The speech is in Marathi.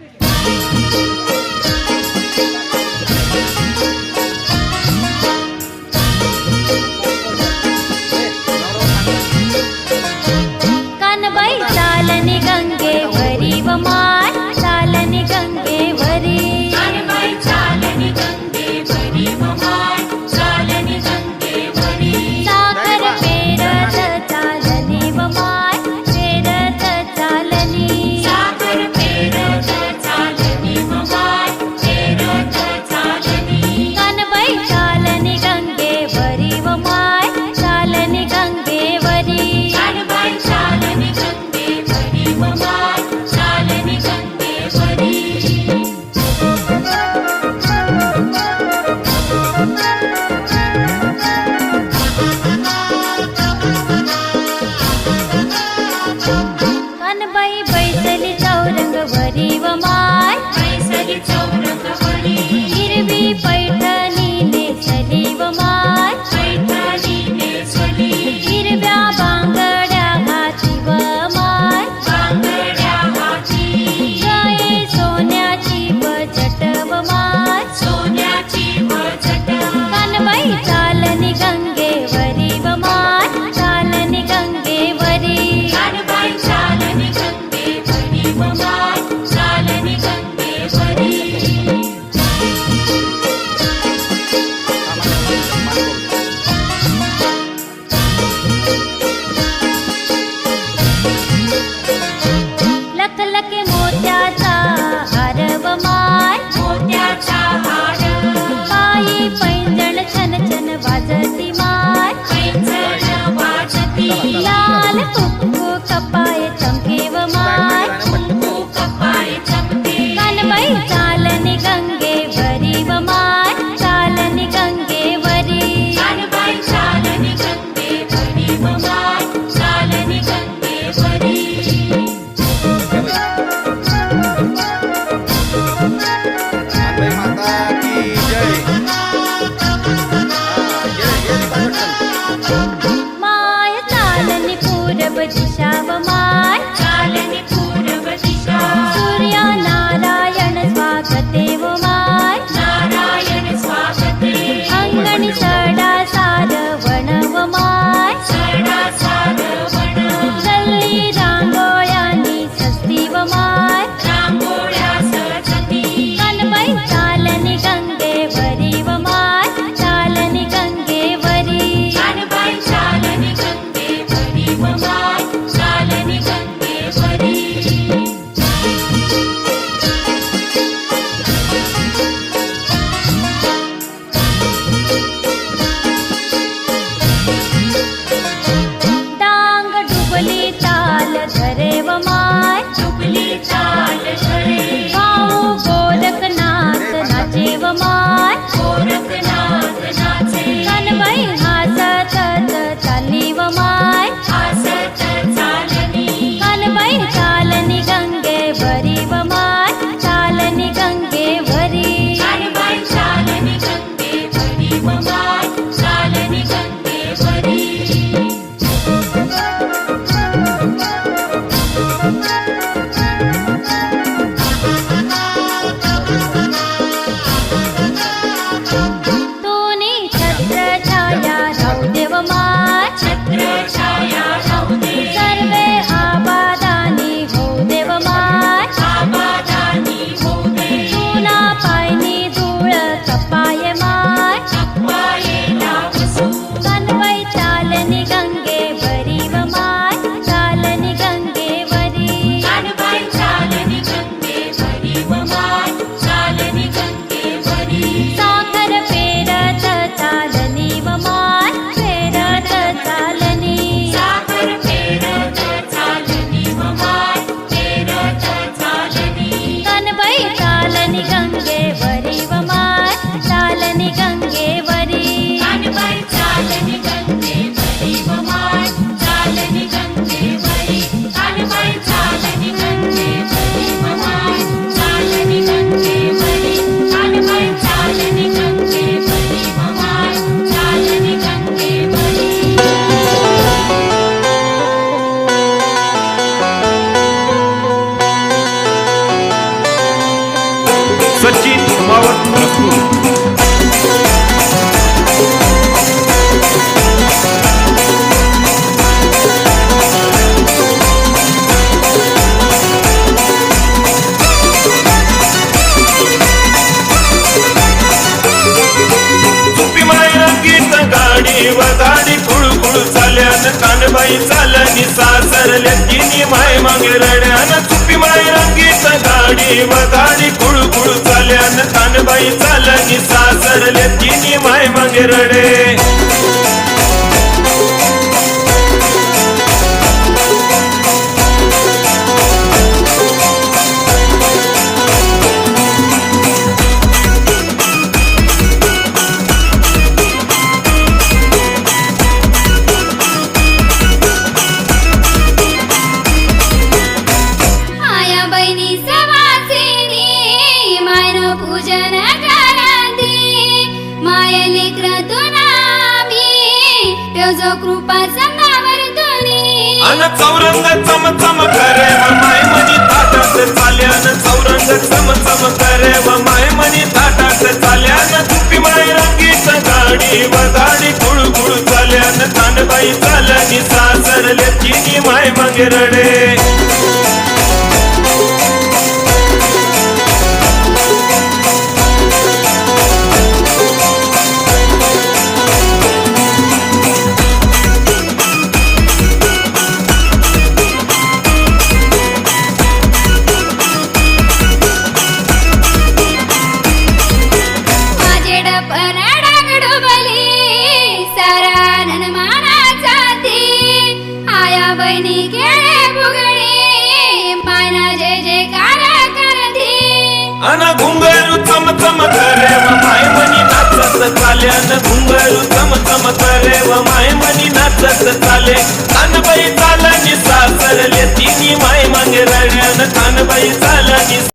Thank you. Sorry. Sachin मावत Rasul चुपी कुळकुळ चाल्यान Kanbai चालनी सासरल्या तिन्ही माय मागे रड्यान चुपी माय रंगीत गाडी व गाडी कुळकुळ चाल्यान कानबाई चालनी सासरले तिने माय मग रडे तेजो कृपा संगावर तुनी अन चौरंग चम चम करे व माय मनी ताटात चाल्यान. चौरंग चम चम करे व माय मनी ताटात चाल्यान. तुपी माय रंगीत गाडी व गाडी गुळ गुळ चाल्या चाल्यान. कानबाई चालनी सासरले तिन्ही माय मगे रडे पनडागडोबली सारा ननमानाचा ती. आया बहिणी केळे फुगडी पाना जे जे कार करती. अन घुंगरू थम थम करे व माय मनी नाचत चाले. अन घुंगरू थम थम करे व माय मनी नाचत चाले. अन बाई चालनी सासरले तिनी माय मांगे रड्यान अन बाई चालनी